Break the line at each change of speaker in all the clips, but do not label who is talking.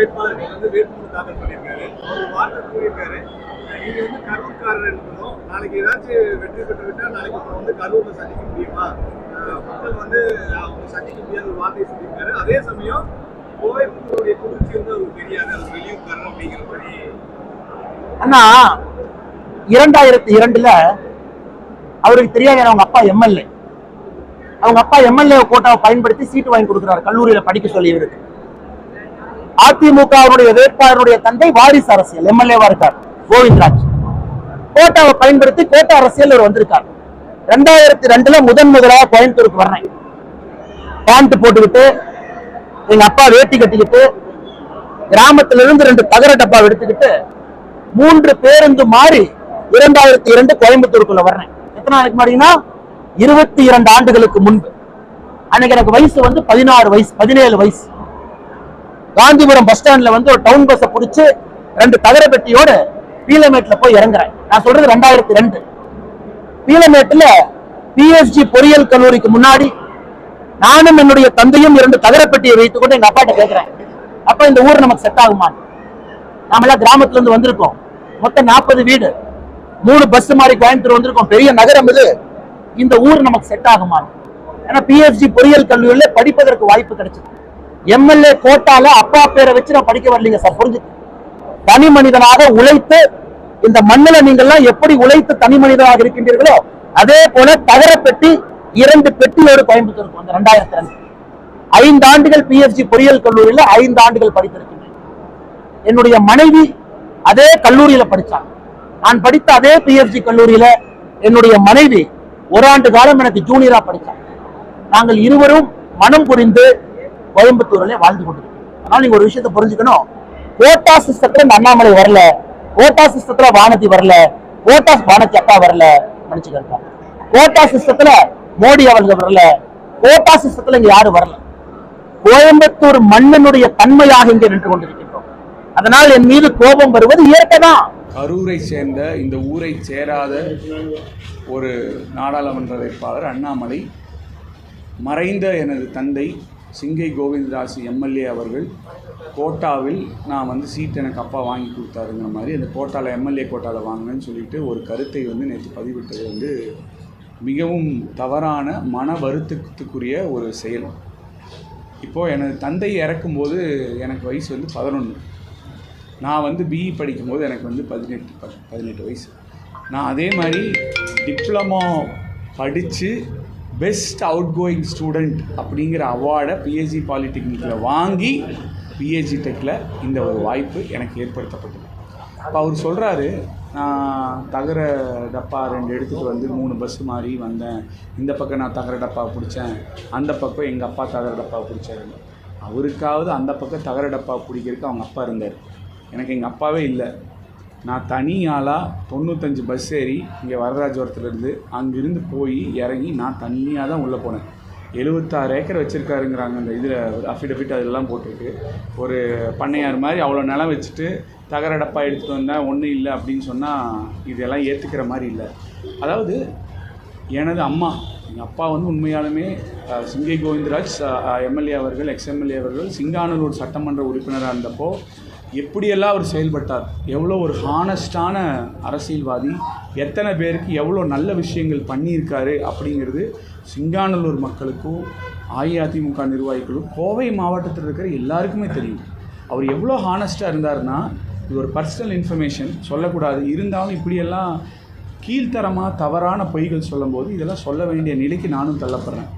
வேட்பாளர்கள் வந்து வேட்புமனு தாக்கல் பண்ணியிருக்காரு. அவர் வார்த்தை கூறியிருக்காரு. நீங்க வந்து கரூர்காரர் இருக்கணும் நாளைக்கு ஏதாச்சும் வெற்றி பெற்று விட்டா நாளைக்கு வந்து கரூர்ல சந்திக்க முடியுமா? மக்கள் வந்து அவங்க சந்திக்க முடியாத ஒரு வார்த்தையை சொல்லியிருக்காரு. அதே சமயம் கோவைப்புடைய குளிர்ச்சி வந்து அவருக்கு தெரியாது. அவர் வெளியூர்காரர் அப்படிங்கிற மாதிரி.
ஆனா இரண்டாயிரத்தி இரண்டுல அவருக்கு தெரியாது அவங்க அப்பா எம்எல்ஏ. அவங்க அப்பா எம்எல்ஏ கோட்டாவை பயன்படுத்தி சீட்டு வாங்கி கொடுக்குறாரு. கல்லூரியில படிக்க சொல்லி இவருக்கு அதிமுகவுடைய வேட்பாளருடைய தந்தை வாரிசு அரசியல் எம்எல்ஏவா இருக்கார் கோவிந்தராஜ். கோட்டாவை பயன்படுத்தி கோட்டா அரசியல் இவர் வந்திருக்கார். ரெண்டாயிரத்தி ரெண்டுல முதன் முதலாக கோயம்புத்தூருக்கு வர்றேன். பேண்ட் போட்டுக்கிட்டு எங்க அப்பா வேட்டி கட்டிக்கிட்டு கிராமத்துல இருந்து ரெண்டு தகர டப்பா எடுத்துக்கிட்டு மூன்று பேருந்து மாறி இரண்டாயிரத்தி இரண்டு கோயம்புத்தூருக்குள்ள வர்றேன். எத்தனை நாளைக்கு முன்னாடினா இருபத்தி இரண்டு ஆண்டுகளுக்கு முன்பு. அன்னைக்கு எனக்கு வயசு வந்து பதினாறு வயசு பதினேழு வயசு. காந்திபுரம் பஸ் ஸ்டாண்ட்ல வந்து ஒரு டவுன் பஸ்ஸை பிடிச்சி ரெண்டு தகர பெட்டியோட பீலமேட்ல போய் இறங்குறேன். நான் சொல்றது ரெண்டாயிரத்தி ரெண்டு. பீலமேட்டுல பிஎஸ்ஜி பொறியியல் கல்லூரிக்கு முன்னாடி நானும் என்னுடைய தந்தையும் இரண்டு தகரப்பெட்டியை வைத்துக் கொண்டு எங்க அப்பாட்ட கேட்கிறேன் அப்ப இந்த ஊர் நமக்கு செட் ஆகுமா? நாமெல்லாம் கிராமத்துல இருந்து வந்திருக்கோம். மொத்தம் நாற்பது வீடு. மூணு பஸ் மாதிரி கோயம்புத்தூர் வந்திருக்கோம். பெரிய நகரம் இது. இந்த ஊர் நமக்கு செட் ஆகுமா? ஏன்னா பிஎஸ்ஜி பொறியியல் கல்லூரியில படிப்பதற்கு வாய்ப்பு கிடைச்சது எம்எல்ஏ கோட்டால அப்பா பேரை வச்சு நான் படிக்க வரலீங்க சார் புரிஞ்சு? தனி மனிதனாக உழைத்து இந்த மண்ணில நீங்கள்லாம் எப்படி உழைத்து தனி மனிதனாக இருக்கின்றீர்களோ அதே போல தகர பெட்டி இரண்டு பெட்டியோடு கோயம்புத்தூருக்கு வந்து ரெண்டாயிரத்தி ரெண்டு. ஐந்து ஆண்டுகள் பிஎஸ்ஜி பொறியியல் கல்லூரியில ஐந்து ஆண்டுகள் படித்திருக்கின்றேன். என்னுடைய மனைவி அதே கல்லூரியில படித்தாங்க நான் படித்த அதே பிஎஸ்ஜி கல்லூரியில என்னுடைய மனைவி ஒரு ஆண்டு காலம் எனக்கு ஜூனியரா படித்தாங்க நாங்கள் இருவரும் மனம் புரிந்து கோயம்புத்தூர்ல வாழ்ந்து கொண்டிருக்கோம் அதனால நீங்க ஒரு விஷயத்தை புரிஞ்சுக்கணும். கோட்டா சிஸ்டத்துல இந்த அண்ணாமலை வரல. கோட்டா சிஸ்டத்துல வானதி வரல. கோட்டா வானதி அக்கா வரல. மன்னிச்சுக்கோங்க. கோட்டா சிஸ்டத்துல மோடி அவர்கள் வரல. கோட்டா சிஸ்டத்துல இங்க யாரும் வரல. கோயம்புத்தூர் மண்ணினுடைய தன்மையாக இங்கே நின்று கொண்டிருக்கின்றோம். அதனால் என் மீது கோபம் வருவது இயற்கைதான்
கரூரை சேர்ந்த இந்த ஊரை சேராத ஒரு நாடாளுமன்ற வேட்பாளர் அண்ணாமலை மறைந்த எனது தந்தை சிங்கை கோவிந்தராஜ் எம்எல்ஏ அவர்கள் கோட்டாவில் நான் வந்து சீட் எனக்கு அப்பா வாங்கி கொடுத்தாருங்கிற மாதிரி அந்த கோட்டாவில் எம்எல்ஏ கோட்டாவில் வாங்கினேன்னு சொல்லிட்டு ஒரு கருத்தை வந்து நேற்று பதிவிட்டது வந்து மிகவும் தவறான மன வருத்தத்துக்குரிய ஒரு செயல். இப்போது எனது தந்தை இறக்கும்போது எனக்கு வயசு வந்து பதினொன்று நான் வந்து பிஇ படிக்கும்போது எனக்கு வந்து பதினெட்டு ப பதினெட்டு வயசு. நான் அதே மாதிரி டிப்ளமோ படித்து பெஸ்ட் அவுட் கோயிங் ஸ்டூடெண்ட் அப்படிங்கிற அவார்டை பிஎஸ்சி பாலிடெக்னிக்கில் வாங்கி பிஹெச்டி டெக்கில் இந்த ஒரு வாய்ப்பு எனக்கு ஏற்படுத்தப்பட்டது. அப்போ அவர் சொல்கிறாரு நான் தகர டப்பா ரெண்டு எடுத்துகிட்டு வந்து மூணு பஸ் மாறி வந்தேன். இந்த பக்கம் நான் தகர டப்பா பிடிச்சேன். அந்த பக்கம் எங்கள் அப்பா தகர டப்பா பிடிச்சாரு. அவருக்காவது அந்த பக்கம் தகர டப்பா பிடிக்கிறதுக்கு அவங்க அப்பா இருந்தார். எனக்கு எங்கள் அப்பாவே இல்லை. நான் தனி ஆளாக தொண்ணூத்தஞ்சு பஸ் ஏறி இங்கே வரராஜபுரத்துலேருந்து அங்கிருந்து போய் இறங்கி நான் தனியாக தான் உள்ளே போனேன். எழுபத்தாறு ஏக்கர் வச்சுருக்காருங்கிறாங்க அந்த இதில் அஃபிடவிட் அதெல்லாம் போட்டிருக்கு. ஒரு பண்ணையார் மாதிரி அவ்வளோ நிலம் வச்சுட்டு தகர டப்பா எடுத்துகிட்டு வந்தேன் ஒன்றும் இல்லை அப்படின்னு சொன்னால் இதெல்லாம் ஏற்றுக்கிற மாதிரி இல்லை. அதாவது எனது அம்மா எங்கள் அப்பா வந்து உண்மையாலுமே சிங்கை கோவிந்தராஜ் எம்எல்ஏ அவர்கள் எக்ஸ்எம்எல்ஏ அவர்கள் சிங்கானூர் சட்டமன்ற உறுப்பினராக இருந்தப்போ எப்படியெல்லாம் அவர் செயல்பட்டார்? எவ்வளோ ஒரு ஹானஸ்டான அரசியல்வாதி எத்தனை பேருக்கு எவ்வளோ நல்ல விஷயங்கள் பண்ணியிருக்காரு அப்படிங்கிறது சிங்கானல்லூர் மக்களுக்கும் அஇஅதிமுக நிர்வாகிகளும் கோவை மாவட்டத்தில் இருக்கிற எல்லாருக்குமே தெரியும். அவர் எவ்வளோ ஹானஸ்ட்டாக இருந்தார்னா இது ஒரு பர்சனல் இன்ஃபர்மேஷன் சொல்லக்கூடாது. இருந்தாலும் இப்படியெல்லாம் கீழ்த்தரமாக தவறான பொய்கள் சொல்லும்போது இதெல்லாம் சொல்ல வேண்டிய நிலைக்கு நானும் தள்ளப்படுறேன்.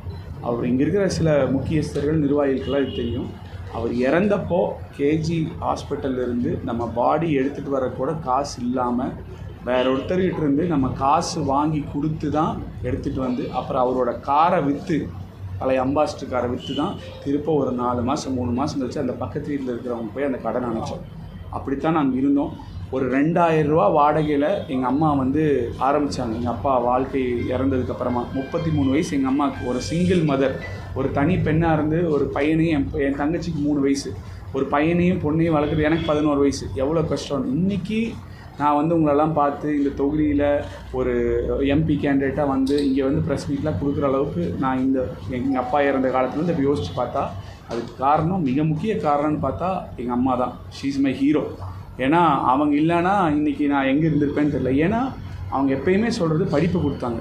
அவர் இங்கே இருக்கிற சில முக்கியஸ்தர்கள் நிர்வாகிகளுக்கெல்லாம் இது தெரியும். அவர் இறந்தப்போ கேஜி ஹாஸ்பிட்டல்லேருந்து நம்ம பாடி எடுத்துகிட்டு வர கூட காசு இல்லாமல் வேற ஒருத்தர்கிட்ட இருந்து நம்ம காசு வாங்கி கொடுத்து தான் எடுத்துகிட்டு வந்து அப்புறம் அவரோட காரை விற்று பழைய அம்பாஸ்டர் காரை விற்று தான் திருப்ப ஒரு நாலு மாதம் மூணு மாதம் கழிச்சு அந்த பக்கத்து வீட்டில் இருக்கிறவங்க போய் அந்த கடன் அணைச்சோம் அப்படித்தான் நாங்கள் இருந்தோம். ஒரு ரெண்டாயிரம் ரூபா வாடகையில் எங்கள் அம்மா வந்து ஆரம்பித்தாங்க எங்கள் அப்பா வாழ்க்கை இறந்ததுக்கு அப்புறமா. முப்பத்தி மூணு வயசு எங்கள் அம்மாவுக்கு. ஒரு சிங்கிள் மதர் ஒரு தனி பெண்ணாக இருந்து ஒரு பையனையும் என் என் தங்கச்சிக்கு மூணு வயசு. ஒரு பையனையும் பொண்ணையும் வளர்க்குறது எனக்கு பதினோரு வயசு. எவ்வளோ கஷ்டம். இன்றைக்கி நான் வந்து உங்களெல்லாம் பார்த்து இந்த தொகுதியில் ஒரு எம்பி கேண்டிடேட்டாக வந்து இங்கே வந்து ப்ரெஸ் மீட்லாம் கொடுக்குற அளவுக்கு நான் இந்த எங்கள் அப்பா இறந்த காலத்துலேருந்து இப்போ யோசித்து பார்த்தா அதுக்கு காரணம் மிக முக்கிய காரணம்னு பார்த்தா எங்கள் அம்மா தான் ஷீஸ் மை ஹீரோ ஏன்னா அவங்க இல்லைன்னா இன்றைக்கி நான் எங்கே இருந்திருப்பேன்னு தெரியல. ஏன்னா அவங்க எப்பயுமே சொல்கிறது படிப்பு கொடுத்தாங்க.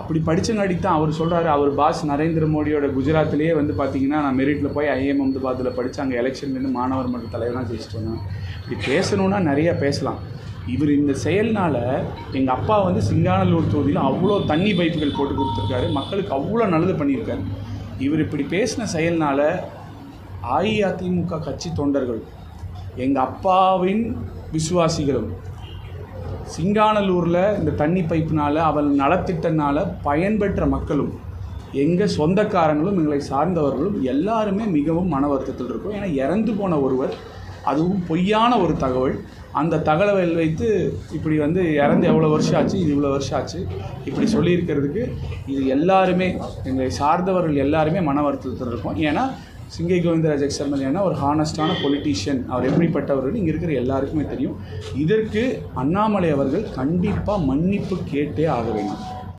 அப்படி படித்தங்காடி தான் அவர் சொல்கிறாரு அவர் பாஸ் நரேந்திர மோடியோட குஜராத்லேயே வந்து பார்த்தீங்கன்னா நான் மெரிட்டில் போய் ஐஎம் அஹமதாபாத்தில் படித்து அங்கே எலெக்ஷன்லேருந்து மாணவர் மன்ற தலைவராக ஜெயிச்சிட்டு வந்தேன். இப்படி பேசணுன்னா நிறையா பேசலாம். இவர் இந்த செயல்னால் எங்கள் அப்பா வந்து சிங்கானலூர் தொகுதியில் அவ்வளோ தண்ணி பைப்புகள் போட்டு கொடுத்துருக்காரு. மக்களுக்கு அவ்வளோ நல்லது பண்ணியிருக்காரு. இவர் இப்படி பேசின செயல்னால் அஇஅதிமுக கட்சி தொண்டர்கள் எங்கள் அப்பாவின் விசுவாசிகளும் சிங்கானலூரில் இந்த தண்ணி பைப்பினால் அவள் நலத்திட்டனால் பயன்பெற்ற மக்களும் எங்கள் சொந்தக்காரங்களும் எங்களை சார்ந்தவர்களும் எல்லாருமே மிகவும் மன வருத்தத்தில் இருக்கும். ஏன்னா இறந்து போன ஒருவர் அதுவும் பொய்யான ஒரு தகவல். அந்த தகவலை வைத்து இப்படி வந்து இறந்து எவ்வளோ வருஷம் ஆச்சு இது இவ்வளோ வருஷம் ஆச்சு இப்படி சொல்லியிருக்கிறதுக்கு இது எல்லாருமே எங்களை சார்ந்தவர்கள் எல்லாருமே மன வருத்தத்தில் இருக்கும். ஏன்னா சிங்கை கோவிந்தராஜ் எக்ஸ்எம்எல்ஏனா ஒரு ஹானஸ்டான பொலிட்டீஷியன் அவர் எப்படிப்பட்டவர்கள் இங்கே இருக்கிற எல்லாருக்குமே தெரியும். இதற்கு அண்ணாமலை அவர்கள் கண்டிப்பாக மன்னிப்பு கேட்டே ஆக வேண்டும்.